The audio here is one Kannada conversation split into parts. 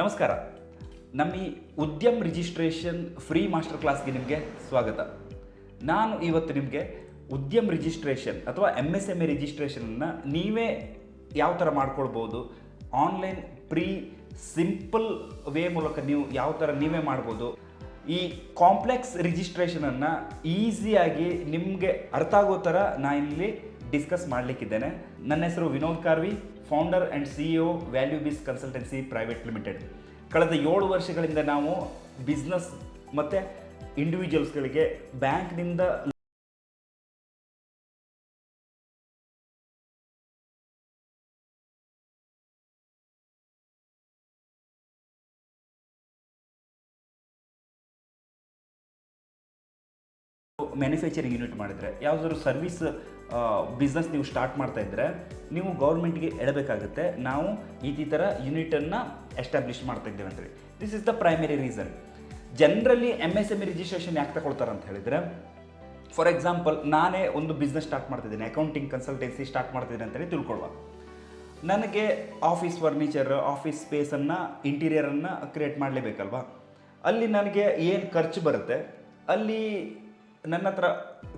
ನಮಸ್ಕಾರ. ನಮ್ಮ ಈ ಉದ್ಯಮ್ ರಿಜಿಸ್ಟ್ರೇಷನ್ ಫ್ರೀ ಮಾಸ್ಟರ್ ಕ್ಲಾಸ್ಗೆ ನಿಮಗೆ ಸ್ವಾಗತ. ನಾನು ಇವತ್ತು ನಿಮಗೆ ಉದ್ಯಮ್ ರಿಜಿಸ್ಟ್ರೇಷನ್ ಅಥವಾ ಎಂ ಎಸ್ ಎಂ ಎ ರಿಜಿಸ್ಟ್ರೇಷನನ್ನು ನೀವೇ ಯಾವ ಥರ ಮಾಡ್ಕೊಳ್ಬೋದು ಆನ್ಲೈನ್ ಪ್ರೀ ಸಿಂಪಲ್ ವೇ ಮೂಲಕ ನೀವು ಯಾವ ಥರ ನೀವೇ ಮಾಡ್ಬೋದು, ಈ ಕಾಂಪ್ಲೆಕ್ಸ್ ರಿಜಿಸ್ಟ್ರೇಷನನ್ನು ಈಸಿಯಾಗಿ ನಿಮಗೆ ಅರ್ಥ ಆಗೋ ಥರ ನಾನು ಇಲ್ಲಿ ಡಿಸ್ಕಸ್ ಮಾಡಲಿಕ್ಕಿದ್ದೇನೆ. ನನ್ನ ಹೆಸರು Vinod Karvi founder and C E value biz consultancy private limited ಕಳೆದ ಏಳು ವರ್ಷಗಳಿಂದ ನಾವು ಬಿಸ್ನೆಸ್ ಮತ್ತು ಇಂಡಿವಿಜುವಲ್ಸ್ಗಳಿಗೆ ಬ್ಯಾಂಕ್ನಿಂದ ಮ್ಯಾನುಫ್ಯಾಕ್ಚರಿಂಗ್ ಯೂನಿಟ್ ಮಾಡಿದರೆ, ಯಾವುದಾದ್ರು ಸರ್ವಿಸ್ ಬಿಸ್ನೆಸ್ ನೀವು ಸ್ಟಾರ್ಟ್ ಮಾಡ್ತಾ ಇದ್ದರೆ ನೀವು ಗೌರ್ಮೆಂಟ್ಗೆ ಎಳಬೇಕಾಗುತ್ತೆ, ನಾವು ಈ ಥರ ಯೂನಿಟನ್ನು ಎಸ್ಟಾಬ್ಲಿಷ್ ಮಾಡ್ತಾ ಇದ್ದೇವೆ ಅಂತೇಳಿ this is the primary reason generally M S M registration ಯಾಕೆ ತಗೊಳ್ತಾರೆ ಅಂತ ಹೇಳಿದರೆ ಫಾರ್ ಎಕ್ಸಾಂಪಲ್ ನಾನೇ ಒಂದು ಬಿಸ್ನೆಸ್ ಸ್ಟಾರ್ಟ್ ಮಾಡ್ತಿದ್ದೀನಿ ಅಕೌಂಟಿಂಗ್ ಕನ್ಸಲ್ಟೆನ್ಸಿ ಸ್ಟಾರ್ಟ್ ಮಾಡ್ತಿದ್ದೀನಿ ಅಂತೇಳಿ ತಿಳ್ಕೊಳ್ವ. ನನಗೆ ಆಫೀಸ್ ಫರ್ನಿಚರ್ ಆಫೀಸ್ ಸ್ಪೇಸನ್ನು ಇಂಟೀರಿಯರನ್ನು ಕ್ರಿಯೇಟ್ ಮಾಡಲೇಬೇಕಲ್ವಾ? ಅಲ್ಲಿ ನನಗೆ ಏನು ಖರ್ಚು ಬರುತ್ತೆ? ಅಲ್ಲಿ ನನ್ನ ಹತ್ರ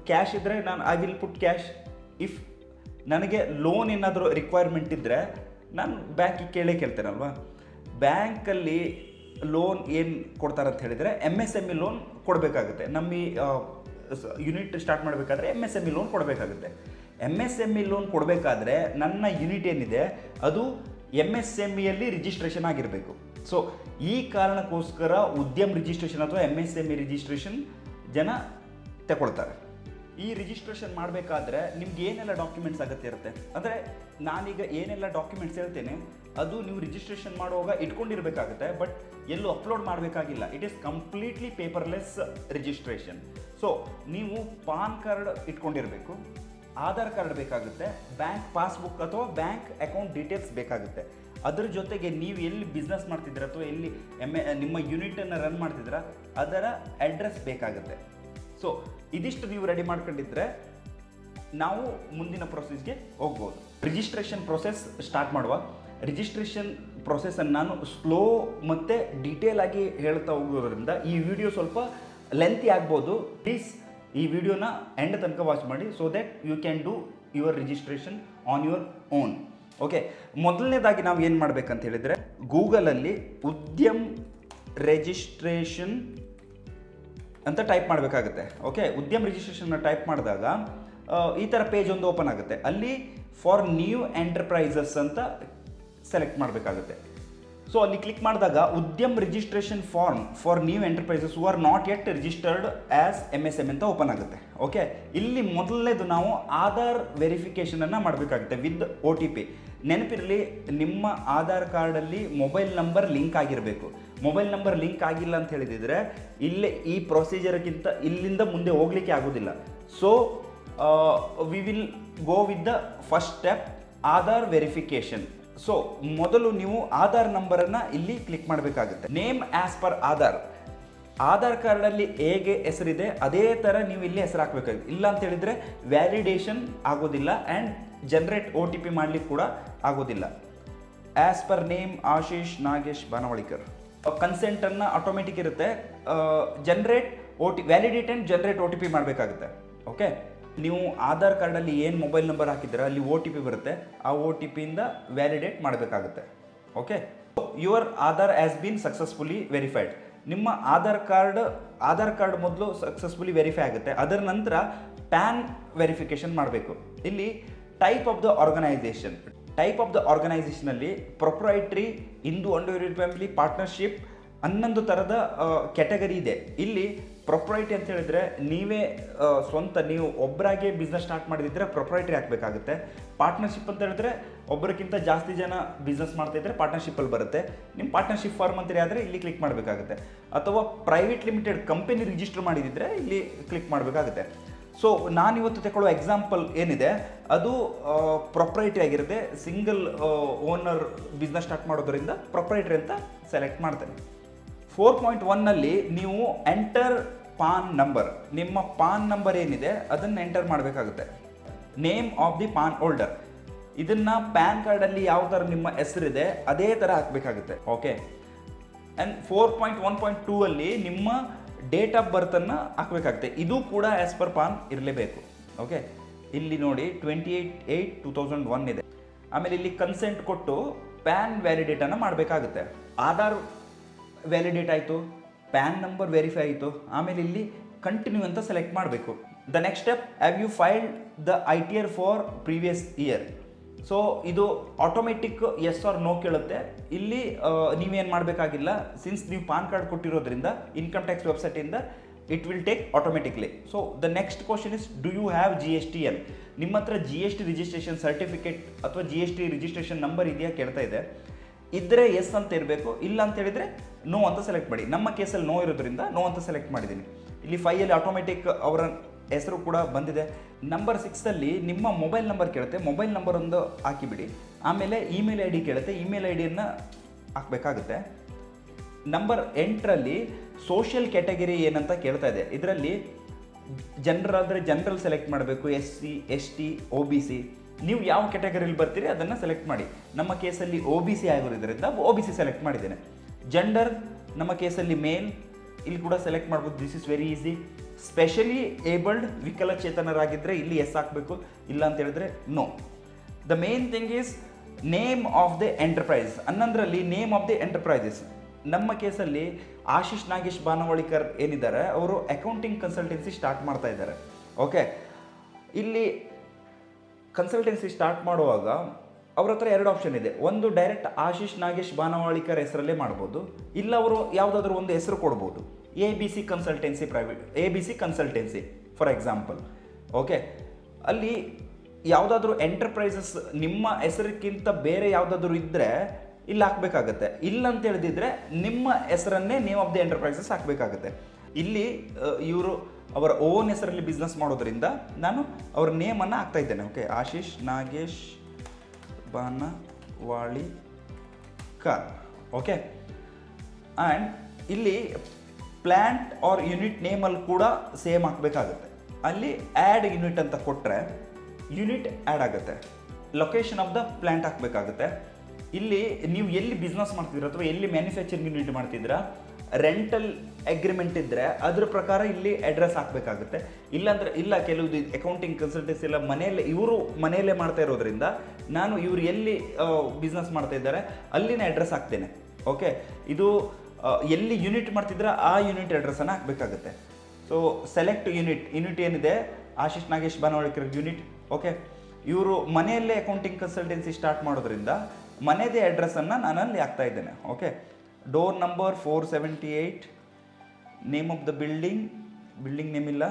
ಕ್ಯಾಶ್ ಇದ್ದರೆ ನಾನು I will put cash if ನನಗೆ ಲೋನ್ ಏನಾದರೂ ರಿಕ್ವೈರ್ಮೆಂಟ್ ಇದ್ದರೆ ನಾನು ಬ್ಯಾಂಕಿಗೆ ಕೇಳೇ ಕೇಳ್ತೇನಲ್ವಾ? ಬ್ಯಾಂಕಲ್ಲಿ ಲೋನ್ ಏನು ಕೊಡ್ತಾರೆ ಅಂತ ಹೇಳಿದರೆ M S M E loan ಕೊಡಬೇಕಾಗುತ್ತೆ. ನಮ್ಮ ಈ ಯೂನಿಟ್ ಸ್ಟಾರ್ಟ್ ಮಾಡಬೇಕಾದ್ರೆ M S M E loan ಕೊಡಬೇಕಾಗುತ್ತೆ. M S M E loan ಕೊಡಬೇಕಾದ್ರೆ ನನ್ನ ಯೂನಿಟ್ ಏನಿದೆ, ಅದು ಎಂ ಎಸ್ ಎಂ ಇಯಲ್ಲಿ ರಿಜಿಸ್ಟ್ರೇಷನ್ ಆಗಿರಬೇಕು. ಸೊ ಈ ಕಾರಣಕ್ಕೋಸ್ಕರ ಉದ್ಯಮ್ ರಿಜಿಸ್ಟ್ರೇಷನ್ ಅಥವಾ M S M E registration ಜನ ತಗೊಳ್ತಾರೆ ಈ ರಿಜಿಸ್ಟ್ರೇಷನ್ ಮಾಡಬೇಕಾದ್ರೆ ನಿಮ್ಗೆ ಏನೆಲ್ಲ ಡಾಕ್ಯುಮೆಂಟ್ಸ್ ಅಗತ್ಯ ಇರುತ್ತೆ ಅಂದರೆ ನಾನೀಗ ಏನೆಲ್ಲ ಡಾಕ್ಯುಮೆಂಟ್ಸ್ ಹೇಳ್ತೇನೆ, ಅದು ನೀವು ರಿಜಿಸ್ಟ್ರೇಷನ್ ಮಾಡುವಾಗ ಇಟ್ಕೊಂಡಿರಬೇಕಾಗುತ್ತೆ ಬಟ್ ಎಲ್ಲೂ ಅಪ್ಲೋಡ್ ಮಾಡಬೇಕಾಗಿಲ್ಲ. It is completely paperless registration so ನೀವು ಪಾನ್ ಕಾರ್ಡ್ ಇಟ್ಕೊಂಡಿರಬೇಕು, ಆಧಾರ್ ಕಾರ್ಡ್ ಬೇಕಾಗುತ್ತೆ, ಬ್ಯಾಂಕ್ ಪಾಸ್ಬುಕ್ ಅಥವಾ ಬ್ಯಾಂಕ್ ಅಕೌಂಟ್ ಡೀಟೇಲ್ಸ್ ಬೇಕಾಗುತ್ತೆ. ಅದರ ಜೊತೆಗೆ ನೀವು ಎಲ್ಲಿ ಬಿಸ್ನೆಸ್ ಮಾಡ್ತಿದ್ದೀರ ಅಥವಾ ಎಲ್ಲಿ ಎಂ ಎ ನಿಮ್ಮ ಯೂನಿಟನ್ನು ರನ್ ಮಾಡ್ತಿದ್ದೀರ, ಅದರ ಅಡ್ರೆಸ್ ಬೇಕಾಗುತ್ತೆ. ಸೊ ಇದಿಷ್ಟು ನೀವು ರೆಡಿ ಮಾಡ್ಕೊಂಡಿದ್ರೆ ನಾವು ಮುಂದಿನ ಪ್ರೊಸೆಸ್ಗೆ ಹೋಗ್ಬೋದು. ರಿಜಿಸ್ಟ್ರೇಷನ್ ಪ್ರೊಸೆಸ್ ಸ್ಟಾರ್ಟ್ ಮಾಡುವ. ರಿಜಿಸ್ಟ್ರೇಷನ್ ಪ್ರೊಸೆಸನ್ನು ನಾನು ಸ್ಲೋ ಮತ್ತು ಡೀಟೇಲ್ ಆಗಿ ಹೇಳ್ತಾ ಹೋಗೋದ್ರಿಂದ ಈ ವಿಡಿಯೋ ಸ್ವಲ್ಪ ಲೆಂತಿ ಆಗ್ಬೋದು. ಪ್ಲೀಸ್ ಈ ವಿಡಿಯೋನ ಎಂಡ್ ತನಕ ವಾಚ್ ಮಾಡಿ so that you can do your registration on your own okay ಮೊದಲನೇದಾಗಿ ನಾವು ಏನು ಮಾಡಬೇಕಂತ ಹೇಳಿದರೆ ಗೂಗಲಲ್ಲಿ ಉದ್ಯಮ್ ರಿಜಿಸ್ಟ್ರೇಷನ್ ಅಂತ ಟೈಪ್ ಮಾಡಬೇಕಾಗುತ್ತೆ. ಓಕೆ ಉದ್ಯಮ ರಿಜಿಸ್ಟ್ರೇಷನ್ನ ಟೈಪ್ ಮಾಡಿದಾಗ ಈ ಥರ ಪೇಜ್ ಒಂದು ಓಪನ್ ಆಗುತ್ತೆ. ಅಲ್ಲಿ ಫಾರ್ ನ್ಯೂ ಎಂಟರ್ಪ್ರೈಸಸ್ ಅಂತ ಸೆಲೆಕ್ಟ್ ಮಾಡಬೇಕಾಗುತ್ತೆ. ಸೊ ಅಲ್ಲಿ ಕ್ಲಿಕ್ ಮಾಡಿದಾಗ Udyam registration form for new enterprises who are not yet registered as M S M ಅಂತ ಓಪನ್ ಆಗುತ್ತೆ. ಓಕೆ ಇಲ್ಲಿ ಮೊದಲನೇದು ನಾವು ಆಧಾರ್ ವೆರಿಫಿಕೇಷನನ್ನು ಮಾಡಬೇಕಾಗುತ್ತೆ ವಿತ್ ಒ ಟಿ ಪಿ ನೆನಪಿರಲಿ, ನಿಮ್ಮ ಆಧಾರ್ ಕಾರ್ಡಲ್ಲಿ ಮೊಬೈಲ್ ನಂಬರ್ ಲಿಂಕ್ ಆಗಿರಬೇಕು. ಮೊಬೈಲ್ ನಂಬರ್ ಲಿಂಕ್ ಆಗಿಲ್ಲ ಅಂತ ಹೇಳಿದಿದ್ರೆ ಇಲ್ಲೇ ಈ ಪ್ರೊಸೀಜರ್ಗಿಂತ ಇಲ್ಲಿಂದ ಮುಂದೆ ಹೋಗ್ಲಿಕ್ಕೆ ಆಗೋದಿಲ್ಲ. So we will go with the first step Aadhaar verification so ಮೊದಲು ನೀವು ಆಧಾರ್ ನಂಬರನ್ನು ಇಲ್ಲಿ ಕ್ಲಿಕ್ ಮಾಡಬೇಕಾಗುತ್ತೆ. Name as per Aadhaar. Aadhaar ಕಾರ್ಡಲ್ಲಿ ಹೇಗೆ ಹೆಸರಿದೆ, ಅದೇ ಥರ ನೀವು ಇಲ್ಲಿ ಹೆಸರು ಹಾಕಬೇಕಾಗುತ್ತೆ. ಇಲ್ಲ ಅಂತ ಹೇಳಿದರೆ ವ್ಯಾಲಿಡೇಷನ್ ಆಗೋದಿಲ್ಲ and generate O T P ಮಾಡಲಿಕ್ಕೆ ಕೂಡ ಆಗೋದಿಲ್ಲ. As per name Ashish Nagesh Banavalikar ಕನ್ಸೆಂಟನ್ನು automatic ಇರುತ್ತೆ. Generate O T validate and generate O T P ಮಾಡಬೇಕಾಗುತ್ತೆ. ಓಕೆ ನೀವು ಆಧಾರ್ ಕಾರ್ಡಲ್ಲಿ ಏನು ಮೊಬೈಲ್ ನಂಬರ್ ಹಾಕಿದ್ದೀರಾ, ಅಲ್ಲಿ ಒ ಟಿ ಪಿ ಬರುತ್ತೆ. ಆ ಒ ಟಿ ಪಿಯಿಂದ ವ್ಯಾಲಿಡೇಟ್ ಮಾಡಬೇಕಾಗುತ್ತೆ. Okay your Aadhaar has been successfully verified ನಿಮ್ಮ ಆಧಾರ್ ಕಾರ್ಡ್ ಆಧಾರ್ ಕಾರ್ಡ್ ಮೊದಲು ಸಕ್ಸಸ್ಫುಲಿ ವೆರಿಫೈ ಆಗುತ್ತೆ. ಅದರ ನಂತರ ಪ್ಯಾನ್ ವೆರಿಫಿಕೇಷನ್ ಮಾಡಬೇಕು. ಇಲ್ಲಿ type of the organisation type of the ಆರ್ಗನೈಸೇಷನಲ್ಲಿ proprietary Hindu undivided family partnership ಹನ್ನೊಂದು ಥರದ ಕ್ಯಾಟಗರಿ ಇದೆ. ಇಲ್ಲಿ ಪ್ರೊಪ್ರೈಟಿ ಅಂತ ಹೇಳಿದ್ರೆ ನೀವೇ ಸ್ವಂತ, ನೀವು ಒಬ್ಬರಾಗೆ ಬಿಸ್ನೆಸ್ ಸ್ಟಾರ್ಟ್ ಮಾಡಿದ್ರೆ ಪ್ರೊಪ್ರೈಟ್ರಿ ಹಾಕಬೇಕಾಗುತ್ತೆ ಪಾರ್ಟ್ನರ್ಶಿಪ್ ಅಂತ ಹೇಳಿದ್ರೆ ಒಬ್ಬರಿಗಿಂತ ಜಾಸ್ತಿ ಜನ ಬಿಸ್ನೆಸ್ ಮಾಡ್ತಾ ಇದ್ದರೆ ಪಾರ್ಟ್ನರ್ಶಿಪ್ಪಲ್ಲಿ ಬರುತ್ತೆ. ನಿಮ್ಮ ಪಾರ್ಟ್ನರ್ಶಿಪ್ ಫಾರ್ಮ್ ಅಂತೇಳಿ ಆದರೆ ಇಲ್ಲಿ ಕ್ಲಿಕ್ ಮಾಡಬೇಕಾಗುತ್ತೆ. ಅಥವಾ ಪ್ರೈವೇಟ್ ಲಿಮಿಟೆಡ್ ಕಂಪನಿ ರಿಜಿಸ್ಟರ್ ಮಾಡಿದಿದ್ರೆ ಇಲ್ಲಿ ಕ್ಲಿಕ್ ಮಾಡಬೇಕಾಗುತ್ತೆ. ಸೊ ನಾನಿವತ್ತು ತಗೊಳ್ಳೋ ಎಕ್ಸಾಂಪಲ್ ಏನಿದೆ, ಅದು ಪ್ರೊಪ್ರೈಟ್ರಿ ಆಗಿರುತ್ತೆ. ಸಿಂಗಲ್ ಓನರ್ ಬಿಸ್ನೆಸ್ ಸ್ಟಾರ್ಟ್ ಮಾಡೋದ್ರಿಂದ ಪ್ರೊಪ್ರೈಟ್ರಿ ಅಂತ ಸೆಲೆಕ್ಟ್ ಮಾಡ್ತೇನೆ. ಫೋರ್ ಪಾಯಿಂಟ್ ಒನ್ನಲ್ಲಿ ನೀವು ಎಂಟರ್ ಪಾನ್ ನಂಬರ್ ನಿಮ್ಮ ಪಾನ್ ನಂಬರ್ ಏನಿದೆ, ಅದನ್ನು ಎಂಟರ್ ಮಾಡಬೇಕಾಗುತ್ತೆ. Name of the PAN holder ಇದನ್ನ ಪ್ಯಾನ್ ಕಾರ್ಡಲ್ಲಿ ಯಾವ ಥರ ನಿಮ್ಮ ಹೆಸರಿದೆ, ಅದೇ ಥರ ಹಾಕಬೇಕಾಗುತ್ತೆ. Okay and four point one point two ಅಲ್ಲಿ ನಿಮ್ಮ ಡೇಟ್ ಆಫ್ ಬರ್ತನ್ನು ಹಾಕಬೇಕಾಗುತ್ತೆ. ಇದು ಕೂಡ ಆ್ಯಸ್ ಪರ್ ಪಾನ್ ಇರಲೇಬೇಕು. ಓಕೆ ಇಲ್ಲಿ ನೋಡಿ twenty eight eight two thousand one ಇದೆ. ಆಮೇಲೆ ಇಲ್ಲಿ ಕನ್ಸೆಂಟ್ ಕೊಟ್ಟು ಪ್ಯಾನ್ ವ್ಯಾಲಿಡೇಟನ್ನು ಮಾಡಬೇಕಾಗುತ್ತೆ. ಆಧಾರ್ ವ್ಯಾಲಿಡೇಟ್ ಆಯಿತು ಪ್ಯಾನ್ ನಂಬರ್ ವೆರಿಫೈ ಆಯಿತು, ಆಮೇಲೆ ಇಲ್ಲಿ ಕಂಟಿನ್ಯೂ ಅಂತ ಸೆಲೆಕ್ಟ್ ಮಾಡಬೇಕು. The next step have you filed the I T R for previous year so ಇದು ಆಟೋಮೆಟಿಕ್ ಎಸ್ ಆರ್ ನೋ ಕೇಳುತ್ತೆ. ಇಲ್ಲಿ ನೀವೇನು ಮಾಡಬೇಕಾಗಿಲ್ಲ ಸಿನ್ಸ್ ನೀವು ಪಾನ್ ಕಾರ್ಡ್ ಕೊಟ್ಟಿರೋದ್ರಿಂದ income tax ವೆಬ್ಸೈಟಿಂದ it will take automatically so the next question is do you have G S T N ನಿಮ್ಮ ಹತ್ರ G S T registration certificate ಅಥವಾ G S T registration number ಇದೆಯಾ ಕೇಳ್ತಾ ಇದೆ. ಇದ್ದರೆ ಎಸ್ ಅಂತ ಇರಬೇಕು, ಇಲ್ಲ ಅಂತ ಹೇಳಿದ್ರೆ ನೋ ಅಂತ ಸೆಲೆಕ್ಟ್ ಮಾಡಿ. ನಮ್ಮ ಕೇಸಲ್ಲಿ ನೋ ಇರೋದ್ರಿಂದ ನೋ ಅಂತ ಸೆಲೆಕ್ಟ್ ಮಾಡಿದ್ದೀನಿ. ಇಲ್ಲಿ ಫೈಯಲ್ಲಿ ಆಟೋಮೆಟಿಕ್ ಅವರ ಹೆಸರು ಕೂಡ ಬಂದಿದೆ. ನಂಬರ್ ಸಿಕ್ಸಲ್ಲಿ ನಿಮ್ಮ ಮೊಬೈಲ್ ನಂಬರ್ ಕೇಳುತ್ತೆ. ಮೊಬೈಲ್ ನಂಬರ್ ಒಂದು ಹಾಕಿಬಿಡಿ. ಆಮೇಲೆ ಇಮೇಲ್ ಐ ಡಿ ಕೇಳುತ್ತೆ. ಇಮೇಲ್ ಐ ಡಿಯನ್ನು ಹಾಕಬೇಕಾಗುತ್ತೆ. ನಂಬರ್ ಎಂಟರಲ್ಲಿ ಸೋಷಿಯಲ್ ಕ್ಯಾಟಗರಿ ಏನಂತ ಕೇಳ್ತಾ ಇದೆ. ಇದರಲ್ಲಿ ಜನರಲ್ ಆದರೆ ಜನರಲ್ ಸೆಲೆಕ್ಟ್ ಮಾಡಬೇಕು. S C S T O B C ನೀವು ಯಾವ ಕ್ಯಾಟಗರಿಲಿ ಬರ್ತೀರಿ ಅದನ್ನು ಸೆಲೆಕ್ಟ್ ಮಾಡಿ. ನಮ್ಮ ಕೇಸಲ್ಲಿ ಒ ಬಿ ಸಿ ಆಗಿರೋದ್ರಿಂದ ಒ ಬಿ ಸಿ ಸೆಲೆಕ್ಟ್ ಮಾಡಿದ್ದೇನೆ. ಜೆಂಡರ್ ನಮ್ಮ ಕೇಸಲ್ಲಿ ಮೇಲ್ ಇಲ್ಲಿ ಕೂಡ ಸೆಲೆಕ್ಟ್ ಮಾಡ್ಬೋದು. This is very easy specially abled ವಿಕಲಚೇತನರಾಗಿದ್ದರೆ ಇಲ್ಲಿ ಎಸ್ ಹಾಕಬೇಕು, ಇಲ್ಲ ಅಂತ ಹೇಳಿದ್ರೆ no the main thing is name of the enterprise ಅನ್ನಂದ್ರಲ್ಲಿ name of the enterprises ನಮ್ಮ ಕೇಸಲ್ಲಿ ಆಶೀಶ್ ನಾಗೇಶ್ ಬಾನವಳಿಕರ್ ಏನಿದ್ದಾರೆ, ಅವರು ಅಕೌಂಟಿಂಗ್ ಕನ್ಸಲ್ಟೆನ್ಸಿ ಸ್ಟಾರ್ಟ್ ಮಾಡ್ತಾ ಇದ್ದಾರೆ. ಓಕೆ ಇಲ್ಲಿ ಕನ್ಸಲ್ಟೆನ್ಸಿ ಸ್ಟಾರ್ಟ್ ಮಾಡುವಾಗ ಅವ್ರ ಹತ್ರ ಎರಡು ಆಪ್ಷನ್ ಇದೆ. ಒಂದು ಡೈರೆಕ್ಟ್ ಆಶೀಶ್ ನಾಗೇಶ್ ಬಾನವಾಳಿಕರ್ ಹೆಸರಲ್ಲೇ ಮಾಡ್ಬೋದು, ಇಲ್ಲ ಅವರು ಯಾವುದಾದ್ರೂ ಒಂದು ಹೆಸರು ಕೊಡ್ಬೋದು. A B C consultancy private A B C consultancy for example okay ಅಲ್ಲಿ ಯಾವುದಾದ್ರೂ ಎಂಟರ್ಪ್ರೈಸಸ್ ನಿಮ್ಮ ಹೆಸರಿಗಿಂತ ಬೇರೆ ಯಾವುದಾದ್ರೂ ಇದ್ದರೆ ಇಲ್ಲಿ ಹಾಕಬೇಕಾಗತ್ತೆ. ಇಲ್ಲ ಅಂತ ಹೇಳಿದ್ರೆ ನಿಮ್ಮ ಹೆಸರನ್ನೇ ನೇಮ್ ಆಫ್ ದಿ ಎಂಟರ್ಪ್ರೈಸಸ್ ಹಾಕಬೇಕಾಗತ್ತೆ. ಇಲ್ಲಿ ಇವರು ಅವರ ಓನ್ ಹೆಸರಲ್ಲಿ ಬಿಸ್ನೆಸ್ ಮಾಡೋದ್ರಿಂದ ನಾನು ಅವ್ರ ನೇಮನ್ನು ಹಾಕ್ತಾ ಇದ್ದೇನೆ. Okay Ashish, Nagesh Banavalikar okay and ಇಲ್ಲಿ ಪ್ಲ್ಯಾಂಟ್ ಆರ್ ಯೂನಿಟ್ ನೇಮಲ್ಲಿ ಕೂಡ ಸೇಮ್ ಹಾಕಬೇಕಾಗುತ್ತೆ. ಅಲ್ಲಿ ಆ್ಯಡ್ ಯೂನಿಟ್ ಅಂತ ಕೊಟ್ಟರೆ ಯೂನಿಟ್ ಆ್ಯಡ್ ಆಗುತ್ತೆ. ಲೊಕೇಶನ್ ಆಫ್ ದ ಪ್ಲ್ಯಾಂಟ್ ಹಾಕಬೇಕಾಗುತ್ತೆ. ಇಲ್ಲಿ ನೀವು ಎಲ್ಲಿ ಬಿಸ್ನೆಸ್ ಮಾಡ್ತಿದ್ದೀರಾ ಅಥವಾ ಎಲ್ಲಿ ಮ್ಯಾನುಫ್ಯಾಕ್ಚರಿಂಗ್ ಯೂನಿಟ್ ಮಾಡ್ತಿದ್ದೀರಾ ರೆಂಟಲ್ ಅಗ್ರಿಮೆಂಟ್ ಇದ್ದರೆ ಅದ್ರ ಪ್ರಕಾರ ಇಲ್ಲಿ ಅಡ್ರೆಸ್ ಹಾಕಬೇಕಾಗುತ್ತೆ. ಇಲ್ಲಾಂದ್ರೆ, ಇಲ್ಲ ಕೆಲವು ಅಕೌಂಟಿಂಗ್ ಕನ್ಸಲ್ಟೆನ್ಸಿ ಎಲ್ಲ ಮನೆಯಲ್ಲೇ, ಇವರು ಮನೆಯಲ್ಲೇ ಮಾಡ್ತಾ ಇರೋದ್ರಿಂದ ನಾನು ಇವರು ಎಲ್ಲಿ ಬಿಸ್ನೆಸ್ ಮಾಡ್ತಾ ಇದ್ದಾರೆ, ಅಲ್ಲಿನ ಅಡ್ರೆಸ್ ಹಾಕ್ತೇನೆ. ಓಕೆ ಇದು ಎಲ್ಲಿ ಯೂನಿಟ್ ಮಾಡ್ತಿದ್ರೆ ಆ ಯೂನಿಟ್ ಅಡ್ರೆಸ್ಸನ್ನು ಹಾಕಬೇಕಾಗುತ್ತೆ. ಸೊ ಸೆಲೆಕ್ಟ್ ಯೂನಿಟ್ ಯೂನಿಟ್ ಏನಿದೆ? ಆಶೀಶ್ ನಾಗೇಶ್ ಬಾನವಳಿಕರ್ ಯೂನಿಟ್ ಓಕೆ ಇವರು ಮನೆಯಲ್ಲೇ ಅಕೌಂಟಿಂಗ್ ಕನ್ಸಲ್ಟೆನ್ಸಿ ಸ್ಟಾರ್ಟ್ ಮಾಡೋದ್ರಿಂದ ಮನೆಯದೇ ಅಡ್ರೆಸ್ಸನ್ನು ನಾನು ಅಲ್ಲಿ ಹಾಕ್ತಾ ಇದ್ದೇನೆ okay door number four seventy eight name of the building building name ಇಲ್ಲ.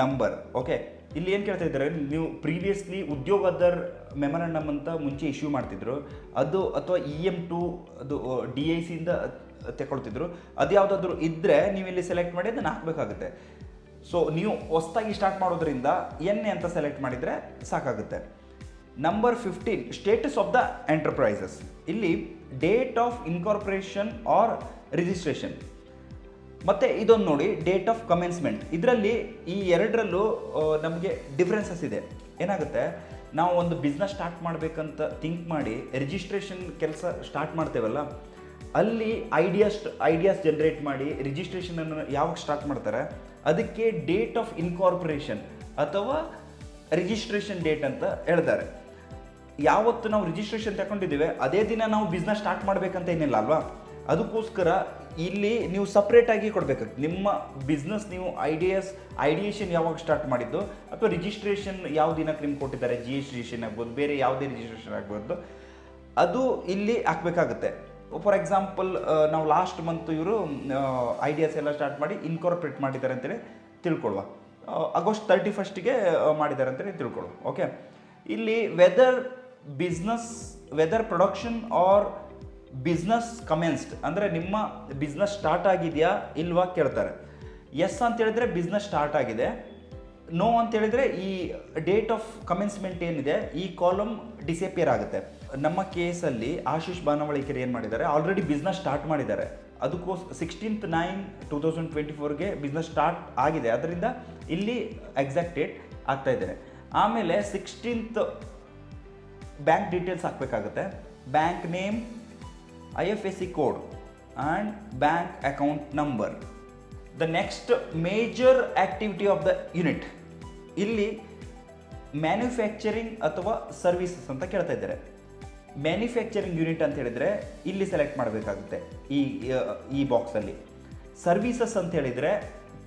ನಂಬರ್ ಓಕೆ ಇಲ್ಲಿ ಏನು ಕೇಳ್ತಾ ಇದ್ದಾರೆ? ನೀವು ಪ್ರೀವಿಯಸ್ಲಿ ಉದ್ಯೋಗದರ್ ಮೆಮರಂಡಮ್ ಅಂತ ಮುಂಚೆ ಇಶ್ಯೂ ಮಾಡ್ತಿದ್ರು. ಅದು ಅಥವಾ ಇ ಎಂ ಟು ಅದು ಡಿ ಐ ಸಿಯಿಂದ ತಗೊಳ್ತಿದ್ರು ಅದು ಯಾವುದಾದ್ರೂ ಇದ್ದರೆ ನೀವು ಇಲ್ಲಿ ಸೆಲೆಕ್ಟ್ ಮಾಡಿ, ಅದನ್ನು ಹಾಕಬೇಕಾಗುತ್ತೆ. ಸೊ ನೀವು ಹೊಸ್ದಾಗಿ ಸ್ಟಾರ್ಟ್ ಮಾಡೋದ್ರಿಂದ ಎನ್ ಅಂತ ಸೆಲೆಕ್ಟ್ ಮಾಡಿದರೆ ಸಾಕಾಗುತ್ತೆ. Number fifteen status of the enterprises ಇಲ್ಲಿ date of incorporation or registration ಮತ್ತೆ ಇದೊಂದು ನೋಡಿ ಡೇಟ್ ಆಫ್ ಕಮೆನ್ಸ್ಮೆಂಟ್ ಇದರಲ್ಲಿ ಈ ಎರಡರಲ್ಲೂ ನಮಗೆ ಡಿಫ್ರೆನ್ಸಸ್ ಇದೆ. ಏನಾಗುತ್ತೆ? ನಾವು ಒಂದು ಬಿಸ್ನೆಸ್ ಸ್ಟಾರ್ಟ್ ಮಾಡಬೇಕಂತ ಥಿಂಕ್ ಮಾಡಿ ರಿಜಿಸ್ಟ್ರೇಷನ್ ಕೆಲಸ ಸ್ಟಾರ್ಟ್ ಮಾಡ್ತೇವಲ್ಲ, ಅಲ್ಲಿ ಐಡಿಯಾಸ್ ಐಡಿಯಾಸ್ ಜನ್ರೇಟ್ ಮಾಡಿ ರಿಜಿಸ್ಟ್ರೇಷನನ್ನು ಯಾವಾಗ ಸ್ಟಾರ್ಟ್ ಮಾಡ್ತಾರೆ? ಅದಕ್ಕೆ ಡೇಟ್ ಆಫ್ ಇನ್ಕಾರ್ಪೊರೇಷನ್ ಅಥವಾ ರಿಜಿಸ್ಟ್ರೇಷನ್ ಡೇಟ್ ಅಂತ ಹೇಳ್ತಾರೆ. ಯಾವತ್ತು ನಾವು ರಿಜಿಸ್ಟ್ರೇಷನ್ ತಗೊಂಡಿದ್ದೇವೆ, ಅದೇ ದಿನ ನಾವು ಬಿಸ್ನೆಸ್ ಸ್ಟಾರ್ಟ್ ಮಾಡಬೇಕಂತ ಏನಿಲ್ಲ ಅಲ್ವಾ? ಅದಕ್ಕೋಸ್ಕರ ಇಲ್ಲಿ ನೀವು ಸಪ್ರೇಟಾಗಿ ಕೊಡಬೇಕು. ನಿಮ್ಮ ಬಿಸ್ನೆಸ್ ನೀವು ಐಡಿಯಾಸ್ ಐಡಿಯೇಷನ್ ಯಾವಾಗ ಸ್ಟಾರ್ಟ್ ಮಾಡಿದ್ದು? ಅಥವಾ ರಿಜಿಸ್ಟ್ರೇಷನ್ ಯಾವ ದಿನಕ್ಕೆ ನಿಮ್ಗೆ ಕೊಟ್ಟಿದ್ದಾರೆ? ಜಿ ಎಸ್ ರಿಜಿಸ್ಟ್ರೇಷನ್ ಆಗ್ಬೋದು, ಬೇರೆ ಯಾವುದೇ ರಿಜಿಸ್ಟ್ರೇಷನ್ ಆಗ್ಬೋದು. ಅದು ಇಲ್ಲಿ ಹಾಕ್ಬೇಕಾಗುತ್ತೆ. ಫಾರ್ ಎಕ್ಸಾಂಪಲ್ ನಾವು ಲಾಸ್ಟ್ ಮಂತ್ ಇವರು ಐಡಿಯಾಸ್ ಎಲ್ಲ ಸ್ಟಾರ್ಟ್ ಮಾಡಿ ಇನ್ಕಾರ್ಪೊರೇಟ್ ಮಾಡಿದ್ದಾರೆ ಅಂತೇಳಿ ತಿಳ್ಕೊಳ್ಳುವ. ಆಗಸ್ಟ್ ತರ್ಟಿ ಫಸ್ಟಿಗೆ ಮಾಡಿದ್ದಾರೆ ಅಂತೇಳಿ ತಿಳ್ಕೊಳ್ಳುವ. ಓಕೆ ಇಲ್ಲಿ whether business whether production or business commenced ಅಂದರೆ ನಿಮ್ಮ ಬಿಸ್ನೆಸ್ ಸ್ಟಾರ್ಟ್ ಆಗಿದೆಯಾ ಇಲ್ವಾ ಕೇಳ್ತಾರೆ. ಎಸ್ ಅಂತ ಹೇಳಿದ್ರೆ ಬಿಸ್ನೆಸ್ ಸ್ಟಾರ್ಟ್ ಆಗಿದೆ. ನೋ ಅಂತ ಹೇಳಿದ್ರೆ ಈ ಡೇಟ್ ಆಫ್ ಕಮೆನ್ಸ್ಮೆಂಟ್ ಏನಿದೆ, ಈ ಕಾಲಮ್ ಡಿಸೇಪಿಯರ್ ಆಗುತ್ತೆ. ನಮ್ಮ ಕೇಸಲ್ಲಿ ಆಶೀಶ್ ಬಾನವಳಿಕೆರೆ ಏನು ಮಾಡಿದ್ದಾರೆ ಆಲ್ರೆಡಿ ಬಿಸ್ನೆಸ್ ಸ್ಟಾರ್ಟ್ ಮಾಡಿದ್ದಾರೆ. ಅದಕ್ಕೋಸ್ sixteenth nine two thousand twenty ಫೋರ್ಗೆ business start ಆಗಿದೆ. ಅದರಿಂದ ಇಲ್ಲಿ ಎಕ್ಸಾಕ್ಟ್ ಡೇಟ್ ಆಗ್ತಾ ಇದ್ದಾರೆ ಆಮೇಲೆ ಸಿಕ್ಸ್ಟೀನ್ತ್ ಬ್ಯಾಂಕ್ ಡೀಟೇಲ್ಸ್ ಹಾಕಬೇಕಾಗುತ್ತೆ. Bank name I F S C code and bank account number the next major activity of the unit ಇಲ್ಲಿ ಮ್ಯಾನುಫ್ಯಾಕ್ಚರಿಂಗ್ ಅಥವಾ ಸರ್ವಿಸಸ್ ಅಂತ ಕೇಳ್ತಾ ಇದ್ದಾರೆ. ಮ್ಯಾನುಫ್ಯಾಕ್ಚರಿಂಗ್ ಯೂನಿಟ್ ಅಂತ ಹೇಳಿದರೆ ಇಲ್ಲಿ ಸೆಲೆಕ್ಟ್ ಮಾಡಬೇಕಾಗುತ್ತೆ ಈ ಈ ಬಾಕ್ಸಲ್ಲಿ ಸರ್ವಿಸಸ್ ಅಂತ ಹೇಳಿದರೆ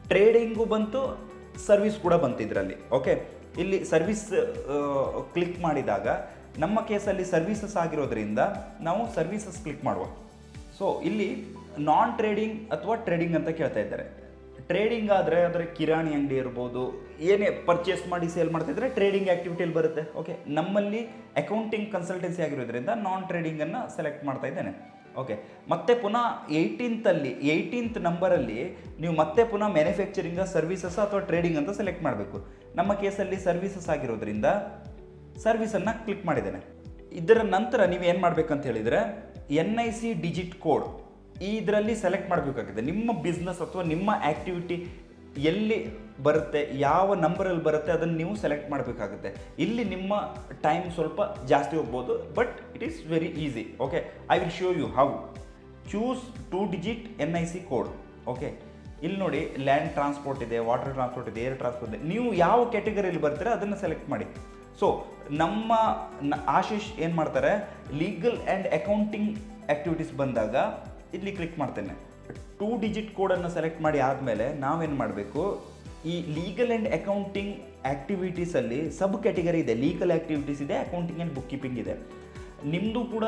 ಟ್ರೇಡಿಂಗು ಬಂತು ಸರ್ವಿಸ್ ಕೂಡ ಬಂತು ಇದರಲ್ಲಿ ಓಕೆ ಇಲ್ಲಿ ಸರ್ವಿಸ್ ಕ್ಲಿಕ್ ಮಾಡಿದಾಗ ನಮ್ಮ ಕೇಸಲ್ಲಿ ಸರ್ವಿಸಸ್ ಆಗಿರೋದ್ರಿಂದ ನಾವು ಸರ್ವಿಸಸ್ ಕ್ಲಿಕ್ ಮಾಡುವ. ಸೊ ಇಲ್ಲಿ ನಾನ್ ಟ್ರೇಡಿಂಗ್ ಅಥವಾ ಟ್ರೇಡಿಂಗ್ ಅಂತ ಕೇಳ್ತಾ ಇದ್ದಾರೆ. ಟ್ರೇಡಿಂಗ್ ಆದರೆ ಅದರ ಕಿರಾಣಿ ಅಂಗಡಿ ಇರ್ಬೋದು, ಏನೇ ಪರ್ಚೇಸ್ ಮಾಡಿ ಸೇಲ್ ಮಾಡ್ತಿದ್ರೆ ಟ್ರೇಡಿಂಗ್ ಆ್ಯಕ್ಟಿವಿಟಿಯಲ್ಲಿ ಬರುತ್ತೆ. ಓಕೆ ನಮ್ಮಲ್ಲಿ ಅಕೌಂಟಿಂಗ್ ಕನ್ಸಲ್ಟೆನ್ಸಿ ಆಗಿರೋದ್ರಿಂದ ನಾನ್ ಟ್ರೇಡಿಂಗನ್ನು ಸೆಲೆಕ್ಟ್ ಮಾಡ್ತಾ ಇದ್ದೇನೆ. ಓಕೆ ಮತ್ತೆ ಪುನಃ ಏಯ್ಟೀನ್ತಲ್ಲಿ ಏಯ್ಟೀನ್ತ್ ನಂಬರಲ್ಲಿ ನೀವು ಮತ್ತೆ ಪುನಃ ಮ್ಯಾನುಫ್ಯಾಕ್ಚರಿಂಗ್ ಸರ್ವಿಸಸ್ ಅಥವಾ ಟ್ರೇಡಿಂಗ್ ಅಂತ ಸೆಲೆಕ್ಟ್ ಮಾಡಬೇಕು. ನಮ್ಮ ಕೇಸಲ್ಲಿ ಸರ್ವಿಸಸ್ ಆಗಿರೋದ್ರಿಂದ ಸರ್ವಿಸನ್ನು ಕ್ಲಿಕ್ ಮಾಡಿದ್ದೇನೆ. ಇದರ ನಂತರ ನೀವು ಏನು ಮಾಡಬೇಕಂತ ಹೇಳಿದರೆ, N I C digit code ಈ ಇದರಲ್ಲಿ ಸೆಲೆಕ್ಟ್ ಮಾಡಬೇಕಾಗಿದೆ. ನಿಮ್ಮ ಬಿಸ್ನೆಸ್ ಅಥವಾ ನಿಮ್ಮ ಆ್ಯಕ್ಟಿವಿಟಿ ಎಲ್ಲಿ ಬರುತ್ತೆ, ಯಾವ ನಂಬರಲ್ಲಿ ಬರುತ್ತೆ ಅದನ್ನು ನೀವು ಸೆಲೆಕ್ಟ್ ಮಾಡಬೇಕಾಗುತ್ತೆ. ಇಲ್ಲಿ ನಿಮ್ಮ ಟೈಮ್ ಸ್ವಲ್ಪ ಜಾಸ್ತಿ ಹೋಗ್ಬೋದು but it is very easy okay I will show you how choose two digit N I C code okay ಇಲ್ಲಿ ನೋಡಿ ಲ್ಯಾಂಡ್ ಟ್ರಾನ್ಸ್ಪೋರ್ಟ್ ಇದೆ ವಾಟರ್ ಟ್ರಾನ್ಸ್ಪೋರ್ಟ್ ಇದೆ ಏರ್ ಟ್ರಾನ್ಸ್ಪೋರ್ಟ್ ಇದೆ. ನೀವು ಯಾವ ಕ್ಯಾಟಗರಿಯಲ್ಲಿ ಬರ್ತೀರಾ ಅದನ್ನು ಸೆಲೆಕ್ಟ್ ಮಾಡಿ. ಸೊ ನಮ್ಮ ಆಶೀಶ್ ಏನು ಮಾಡ್ತಾರೆ? ಲೀಗಲ್ ಆ್ಯಂಡ್ ಅಕೌಂಟಿಂಗ್ ಆ್ಯಕ್ಟಿವಿಟೀಸ್ ಬಂದಾಗ ಇಲ್ಲಿ ಕ್ಲಿಕ್ ಮಾಡ್ತೇನೆ. ಟೂ ಡಿಜಿಟ್ ಕೋಡನ್ನು ಸೆಲೆಕ್ಟ್ ಮಾಡಿ ಆದಮೇಲೆ ನಾವೇನು ಮಾಡಬೇಕು? ಈ ಲೀಗಲ್ ಆ್ಯಂಡ್ ಅಕೌಂಟಿಂಗ್ ಆ್ಯಕ್ಟಿವಿಟೀಸಲ್ಲಿ ಸಬ್ ಕ್ಯಾಟಗರಿ ಇದೆ. ಲೀಗಲ್ ಆ್ಯಕ್ಟಿವಿಟೀಸ್ ಇದೆ ಅಕೌಂಟಿಂಗ್ ಆ್ಯಂಡ್ ಬುಕ್ ಕೀಪಿಂಗ್ ಇದೆ. ನಿಮ್ಮದು ಕೂಡ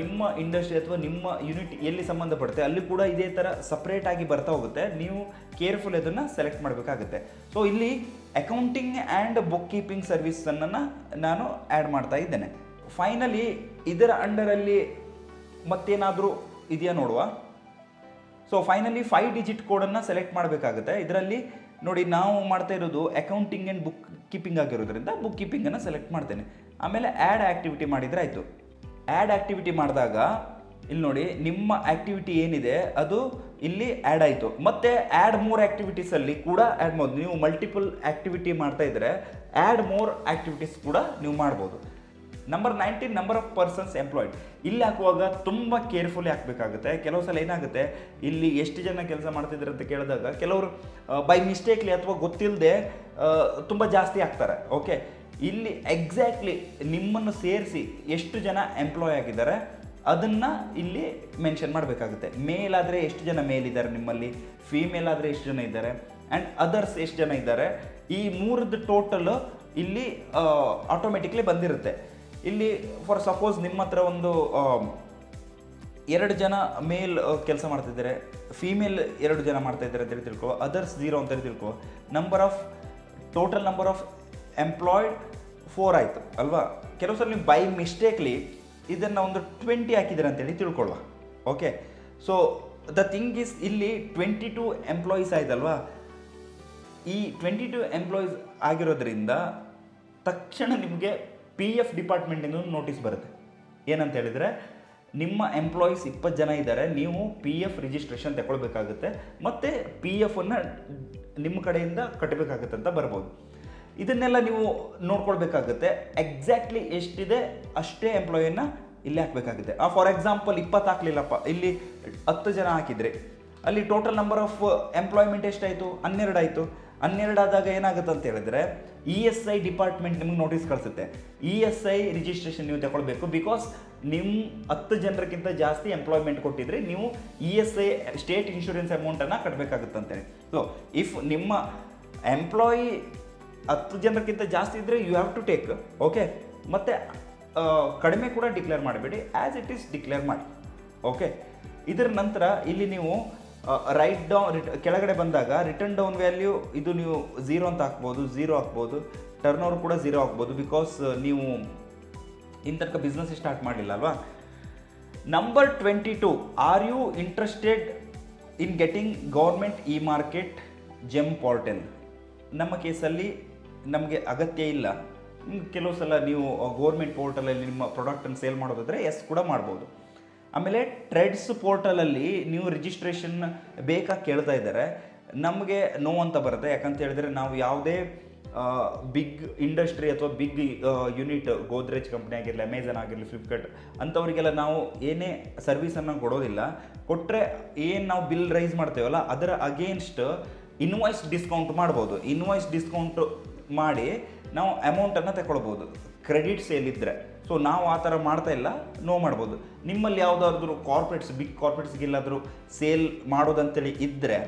ನಿಮ್ಮ ಇಂಡಸ್ಟ್ರಿ ಅಥವಾ ನಿಮ್ಮ ಯೂನಿಟ್ ಎಲ್ಲಿ ಸಂಬಂಧಪಡುತ್ತೆ ಅಲ್ಲಿ ಕೂಡ ಇದೇ ಥರ ಸಪ್ರೇಟಾಗಿ ಬರ್ತಾ ಹೋಗುತ್ತೆ. ನೀವು ಕೇರ್ಫುಲ್ ಅದನ್ನು ಸೆಲೆಕ್ಟ್ ಮಾಡಬೇಕಾಗುತ್ತೆ. ಸೊ ಇಲ್ಲಿ ಅಕೌಂಟಿಂಗ್ ಆ್ಯಂಡ್ ಬುಕ್ ಕೀಪಿಂಗ್ ಸರ್ವಿಸನ್ನು ನಾನು ಆ್ಯಡ್ ಮಾಡ್ತಾ ಇದ್ದೇನೆ. ಫೈನಲಿ ಇದರ ಅಂಡರಲ್ಲಿ ಮತ್ತೇನಾದರೂ ಇದೆಯಾ ನೋಡುವ? ಸೊ ಫೈನಲಿ ಫೈವ್ ಡಿಜಿಟ್ ಕೋಡನ್ನು ಸೆಲೆಕ್ಟ್ ಮಾಡಬೇಕಾಗುತ್ತೆ. ಇದರಲ್ಲಿ ನೋಡಿ ನಾವು ಮಾಡ್ತಾ ಇರೋದು ಅಕೌಂಟಿಂಗ್ ಆ್ಯಂಡ್ ಬುಕ್ ಕೀಪಿಂಗ್ ಆಗಿರೋದ್ರಿಂದ ಬುಕ್ ಕೀಪಿಂಗನ್ನು ಸೆಲೆಕ್ಟ್ ಮಾಡ್ತೇನೆ. ಆಮೇಲೆ ಆ್ಯಡ್ ಆ್ಯಕ್ಟಿವಿಟಿ ಮಾಡಿದರೆ ಆಯಿತು. ಆ್ಯಡ್ ಆ್ಯಕ್ಟಿವಿಟಿ ಮಾಡಿದಾಗ, ಇಲ್ಲಿ ನೋಡಿ, ನಿಮ್ಮ ಆ್ಯಕ್ಟಿವಿಟಿ ಏನಿದೆ, ಅದು ಇಲ್ಲಿ ಆ್ಯಡ್ ಆಯಿತು. ಮತ್ತು ಆ್ಯಡ್ ಮೋರ್ ಆ್ಯಕ್ಟಿವಿಟೀಸಲ್ಲಿ ಕೂಡ ಆ್ಯಡ್ ಮಾಡ್ಬೋದು. ನೀವು ಮಲ್ಟಿಪಲ್ ಆ್ಯಕ್ಟಿವಿಟಿ ಮಾಡ್ತಾ ಇದ್ದರೆ ಆ್ಯಡ್ ಮೋರ್ ಆ್ಯಕ್ಟಿವಿಟೀಸ್ ಕೂಡ ನೀವು ಮಾಡ್ಬೋದು. Number nineteen number of persons employed ಇಲ್ಲಿ ಹಾಕುವಾಗ ತುಂಬ ಕೇರ್ಫುಲಿ ಹಾಕಬೇಕಾಗುತ್ತೆ. ಕೆಲವು ಸಲ ಏನಾಗುತ್ತೆ, ಇಲ್ಲಿ ಎಷ್ಟು ಜನ ಕೆಲಸ ಮಾಡ್ತಿದ್ದಾರೆ ಅಂತ ಕೇಳಿದಾಗ ಕೆಲವರು ಬೈ ಮಿಸ್ಟೇಕ್ಲಿ ಅಥವಾ ಗೊತ್ತಿಲ್ಲದೆ ತುಂಬ ಜಾಸ್ತಿ ಆಗ್ತಾರೆ ಓಕೆ ಇಲ್ಲಿ ಎಕ್ಸಾಕ್ಟ್ಲಿ ನಿಮ್ಮನ್ನು ಸೇರಿಸಿ ಎಷ್ಟು ಜನ ಎಂಪ್ಲಾಯ್ ಆಗಿದ್ದಾರೆ ಅದನ್ನು ಇಲ್ಲಿ ಮೆನ್ಷನ್ ಮಾಡಬೇಕಾಗುತ್ತೆ. ಮೇಲ್ ಆದರೆ ಎಷ್ಟು ಜನ ಮೇಲ್ ಇದ್ದಾರೆ ನಿಮ್ಮಲ್ಲಿ? ಫೀಮೇಲ್ ಆದರೆ ಎಷ್ಟು ಜನ ಇದ್ದಾರೆ? ಆ್ಯಂಡ್ ಅದರ್ಸ್ ಎಷ್ಟು ಜನ ಇದ್ದಾರೆ? ಈ ಮೂರದ್ದು ಟೋಟಲ್ ಇಲ್ಲಿ ಆಟೋಮೆಟಿಕ್ಲಿ ಬಂದಿರುತ್ತೆ. ಇಲ್ಲಿ ಫಾರ್ ಸಪೋಸ್ ನಿಮ್ಮ ಹತ್ರ ಒಂದು ಎರಡು ಜನ ಮೇಲ್ ಕೆಲಸ ಮಾಡ್ತಿದ್ದಾರೆ. ಫೀಮೇಲ್ ಎರಡು ಜನ ಮಾಡ್ತಾ ಇದ್ದಾರೆ ಅಂತೇಳಿ ತಿಳ್ಕೊ. ಅದರ್ಸ್ ಝೀರೋ ಅಂತೇಳಿ ತಿಳ್ಕೊ. Number of total number of employed four ಆಯಿತು, ಅಲ್ವಾ? ಕೆಲವು ಸಲ ನೀವು ಬೈ ಮಿಸ್ಟೇಕ್ಲಿ ಇದನ್ನು ಒಂದು ಟ್ವೆಂಟಿ ಹಾಕಿದ್ದಾರೆ ಅಂತೇಳಿ ತಿಳ್ಕೊಳ್ಳುವ okay so the thing is ಇಲ್ಲಿ ಟ್ವೆಂಟಿ ಟು ಎಂಪ್ಲಾಯೀಸ್ ಆಯ್ತಲ್ವಾ? ಈ ಟ್ವೆಂಟಿ ಟು ಎಂಪ್ಲಾಯೀಸ್ ಆಗಿರೋದ್ರಿಂದ ತಕ್ಷಣ ನಿಮಗೆ ಪಿ ಎಫ್ ಡಿಪಾರ್ಟ್ಮೆಂಟಿಂದ ನೋಟಿಸ್ ಬರುತ್ತೆ. ಏನಂತ ಹೇಳಿದರೆ, ನಿಮ್ಮ ಎಂಪ್ಲಾಯೀಸ್ ಇಪ್ಪತ್ತು ಜನ ಇದ್ದಾರೆ, ನೀವು ಪಿ ಎಫ್ ರಿಜಿಸ್ಟ್ರೇಷನ್ ತಗೊಳ್ಬೇಕಾಗುತ್ತೆ, ಮತ್ತು ಪಿ ಎಫನ್ನು ನಿಮ್ಮ ಕಡೆಯಿಂದ ಕಟ್ಟಬೇಕಾಗುತ್ತೆ ಅಂತ ಬರ್ಬೋದು. ಇದನ್ನೆಲ್ಲ ನೀವು ನೋಡ್ಕೊಳ್ಬೇಕಾಗುತ್ತೆ. ಎಕ್ಸಾಕ್ಟ್ಲಿ ಎಷ್ಟಿದೆ ಅಷ್ಟೇ ಎಂಪ್ಲಾಯಿನ ಇಲ್ಲಿ ಹಾಕಬೇಕಾಗುತ್ತೆ. ಆ ಫಾರ್ ಎಕ್ಸಾಂಪಲ್ ಇಪ್ಪತ್ತು ಹಾಕ್ಲಿಲ್ಲಪ್ಪ. ಇಲ್ಲಿ ಹತ್ತು ಜನ ಹಾಕಿದರೆ. ಅಲ್ಲಿ ಟೋಟಲ್ ನಂಬರ್ ಆಫ್ ಎಂಪ್ಲಾಯ್ಮೆಂಟ್ ಎಷ್ಟಾಯಿತು? ಹನ್ನೆರಡು ಆಯಿತು. ಹನ್ನೆರಡು ಆದಾಗ ಏನಾಗುತ್ತೆ ಅಂತ ಹೇಳಿದ್ರೆ ಇ ಎಸ್ ಐ ಡಿಪಾರ್ಟ್ಮೆಂಟ್ ನಿಮ್ಗೆ ನೋಟಿಸ್ ಕಳಿಸುತ್ತೆ. ಇ ಎಸ್ ಐ ರಿಜಿಸ್ಟ್ರೇಷನ್ ನೀವು ತಗೊಳ್ಬೇಕು ಬಿಕಾಸ್ ನಿಮ್ಮ ಹತ್ತು ಜನರಿಗಿಂತ ಜಾಸ್ತಿ ಎಂಪ್ಲಾಯ್ಮೆಂಟ್ ಕೊಟ್ಟಿದ್ರೆ ನೀವು E S I state insurance ಅಮೌಂಟನ್ನು ಕಟ್ಟಬೇಕಾಗುತ್ತೆ ಅಂತೇಳಿ. ಸೊ ಇಫ್ ನಿಮ್ಮ ಎಂಪ್ಲಾಯಿ ಹತ್ತು ಜನಕ್ಕಿಂತ ಜಾಸ್ತಿ ಇದ್ದರೆ you have to take okay ಮತ್ತು ಕಡಿಮೆ ಕೂಡ ಡಿಕ್ಲೇರ್ ಮಾಡಬೇಡಿ. ಆ್ಯಸ್ ಇಟ್ ಈಸ್ ಡಿಕ್ಲೇರ್ ಮಾಡಿ ಓಕೆ ಇದರ ನಂತರ ಇಲ್ಲಿ ನೀವು ರೈಟ್ ಡೌನ್ ಕೆಳಗಡೆ ಬಂದಾಗ ರಿಟರ್ನ್ ಡೌನ್ ವ್ಯಾಲ್ಯೂ ಇದು ನೀವು ಝೀರೋ ಅಂತ ಹಾಕ್ಬೋದು ಝೀರೋ ಹಾಕ್ಬೋದು. ಟರ್ನ್ ಓವರ್ ಕೂಡ ಝೀರೋ ಹಾಕ್ಬೋದು ಬಿಕಾಸ್ ನೀವು ಇಂಥ ಬಿಸ್ನೆಸ್ ಸ್ಟಾರ್ಟ್ ಮಾಡಲಿಲ್ಲ ಅಲ್ವಾ number twenty two are you interested in getting government e market GeM portal ನಮ್ಮ ಕೇಸಲ್ಲಿ ನಮಗೆ ಅಗತ್ಯ ಇಲ್ಲ. ಕೆಲವು ಸಲ ನೀವು ಗೌರ್ಮೆಂಟ್ ಪೋರ್ಟಲಲ್ಲಿ ನಿಮ್ಮ ಪ್ರಾಡಕ್ಟನ್ನು ಸೇಲ್ ಮಾಡೋದಾದರೆ ಎಸ್ ಕೂಡ ಮಾಡ್ಬೋದು. ಆಮೇಲೆ ಟ್ರೆಡ್ಸ್ ಪೋರ್ಟಲಲ್ಲಿ ನೀವು ರಿಜಿಸ್ಟ್ರೇಷನ್ ಬೇಕಾ ಕೇಳ್ತಾ ಇದ್ದಾರೆ. ನಮಗೆ ನೋ ಅಂತ ಬರುತ್ತೆ. ಯಾಕಂತ ಹೇಳಿದರೆ ನಾವು ಯಾವುದೇ ಬಿಗ್ ಇಂಡಸ್ಟ್ರಿ ಅಥವಾ ಬಿಗ್ ಯೂನಿಟ್ ಗೋದ್ರೇಜ್ ಕಂಪ್ನಿ ಆಗಿರಲಿ ಅಮೆಝಾನ್ ಆಗಿರಲಿ ಫ್ಲಿಪ್ಕಾರ್ಟ್ ಅಂಥವರಿಗೆಲ್ಲ ನಾವು ಏನೇ ಸರ್ವಿಸನ್ನು ಕೊಡೋದಿಲ್ಲ. ಕೊಟ್ಟರೆ ಏನು ನಾವು ಬಿಲ್ ರೈಸ್ ಮಾಡ್ತೇವಲ್ಲ, ಅದರ ಅಗೇನ್ಸ್ಟ್ ಇನ್ವಾಯ್ಸ್ ಡಿಸ್ಕೌಂಟ್ ಮಾಡ್ಬೋದು. ಇನ್ವಾಯ್ಸ್ ಡಿಸ್ಕೌಂಟ್ ಮಾಡಿ ನಾವು ಅಮೌಂಟನ್ನು ತಗೊಳ್ಬೋದು ಕ್ರೆಡಿಟ್ ಸೇಲ್ ಇದ್ದರೆ ಸೊ ನಾವು ಆ ಥರ ಮಾಡ್ತಾ ಇಲ್ಲ ನೋ ಮಾಡ್ಬೋದು. ನಿಮ್ಮಲ್ಲಿ ಯಾವುದಾದ್ರೂ ಕಾರ್ಪೊರೇಟ್ಸ್ ಬಿಗ್ ಕಾರ್ಪೊರೇಟ್ಸ್ಗೆಲ್ಲಾದರೂ ಸೇಲ್ ಮಾಡೋದಂತೇಳಿ ಇದ್ದರೆ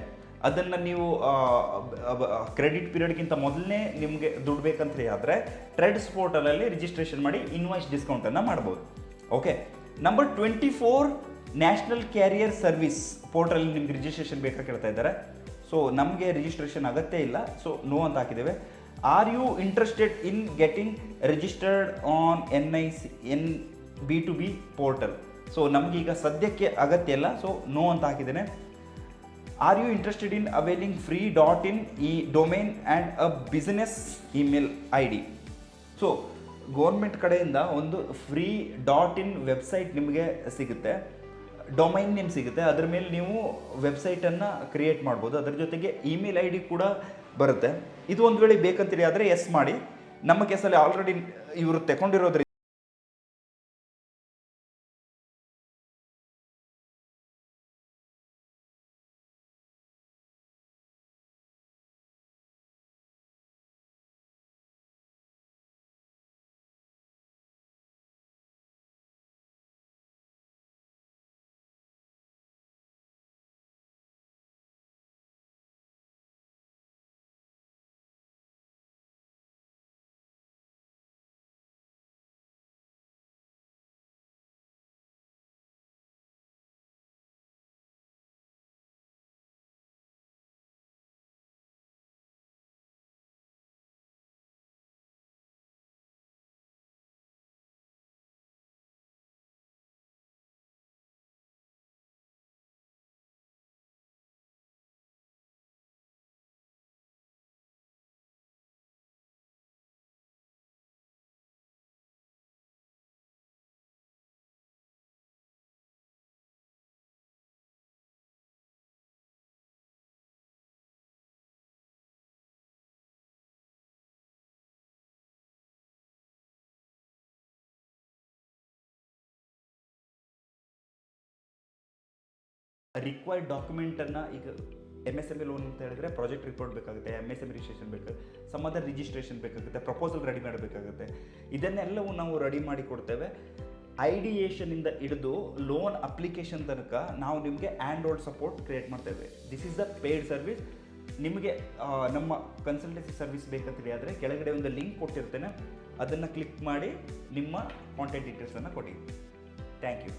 ಅದನ್ನು ನೀವು ಕ್ರೆಡಿಟ್ ಪೀರಿಯಡ್ಗಿಂತ ಮೊದಲನೇ ನಿಮಗೆ ದುಡ್ಡು ಬೇಕಂತ ಆದರೆ ಟ್ರೆಡ್ಸ್ ಪೋರ್ಟಲಲ್ಲಿ ರಿಜಿಸ್ಟ್ರೇಷನ್ ಮಾಡಿ ಇನ್ವಾಯ್ಸ್ ಡಿಸ್ಕೌಂಟನ್ನು ಮಾಡ್ಬೋದು. Okay number twenty four national carrier service portal ನಿಮ್ಗೆ ರಿಜಿಸ್ಟ್ರೇಷನ್ ಬೇಕಾ ಕೇಳ್ತಾ ಇದ್ದಾರೆ. ಸೊ ನಮಗೆ ರಿಜಿಸ್ಟ್ರೇಷನ್ ಅಗತ್ಯ ಇಲ್ಲ. ಸೊ ನೋ ಅಂತ ಹಾಕಿದ್ದೇವೆ. Are you interested in getting registered on N I C N B two B portal so ನಮಗೀಗ ಸದ್ಯಕ್ಕೆ ಅಗತ್ಯ ಇಲ್ಲ. ಸೊ ನೋ ಅಂತ ಹಾಕಿದ್ದೇನೆ. Are you interested in availing free dot in ಈ domain and a business email I D so government ಕಡೆಯಿಂದ ಒಂದು ಫ್ರೀ ಡಾಟ್ ಇನ್ ವೆಬ್ಸೈಟ್ ನಿಮಗೆ ಸಿಗುತ್ತೆ. ಡೊಮೈನ್ ನೇಮ್ ಸಿಗುತ್ತೆ. ಅದ್ರ ಮೇಲೆ ನೀವು ವೆಬ್ಸೈಟನ್ನು ಕ್ರಿಯೇಟ್ ಮಾಡ್ಬೋದು. ಅದ್ರ ಜೊತೆಗೆ ಇಮೇಲ್ ಐ ಡಿ ಕೂಡ ಬರುತ್ತೆ. ಇದು ಒಂದು ವೇಳೆ ಬೇಕಂತೀರಿ ಆದರೆ ಎಸ್ ಮಾಡಿ. ನಮ್ಮ ಕೇಸಲ್ಲಿ ಆಲ್ರೆಡಿ ಇವರು ತಗೊಂಡಿರೋದ್ರಿಂದ ರಿಕ್ವೈರ್ಡ್ ಡಾಕ್ಯುಮೆಂಟನ್ನು ಈಗ M S M E loan ಅಂತ ಹೇಳಿದ್ರೆ ಪ್ರಾಜೆಕ್ಟ್ ರಿಪೋರ್ಟ್ ಬೇಕಾಗುತ್ತೆ ಎಂ ಎಸ್ ಎಂ ರಿಜಿಸ್ಟ್ರೇಷನ್ ಬೇಕಾಗುತ್ತೆ ಸಮ್ ಅದರ್ ರಿಜಿಸ್ಟ್ರೇಷನ್ ಬೇಕಾಗುತ್ತೆ ಪ್ರಪೋಸಲ್ ರೆಡಿ ಮಾಡಬೇಕಾಗುತ್ತೆ. ಇದನ್ನೆಲ್ಲವೂ ನಾವು ರೆಡಿ ಮಾಡಿ ಕೊಡ್ತೇವೆ. ಐಡಿಯೇಷನಿಂದ ಹಿಡಿದು ಲೋನ್ ಅಪ್ಲಿಕೇಶನ್ ತನಕ ನಾವು ನಿಮಗೆ ಆ್ಯಂಡ್ ಓಲ್ಡ್ ಸಪೋರ್ಟ್ ಕ್ರಿಯೇಟ್ ಮಾಡ್ತೇವೆ. This is the paid service ನಿಮಗೆ ನಮ್ಮ ಕನ್ಸಲ್ಟೆನ್ಸಿ ಸರ್ವಿಸ್ ಬೇಕಂತೇಳಿ ಆದರೆ ಕೆಳಗಡೆ ಒಂದು ಲಿಂಕ್ ಕೊಟ್ಟಿರ್ತೇನೆ. ಅದನ್ನು ಕ್ಲಿಕ್ ಮಾಡಿ ನಿಮ್ಮ ಕಾಂಟ್ಯಾಕ್ಟ್ ಡೀಟೇಲ್ಸನ್ನು ಕೊಡಿ. Thank you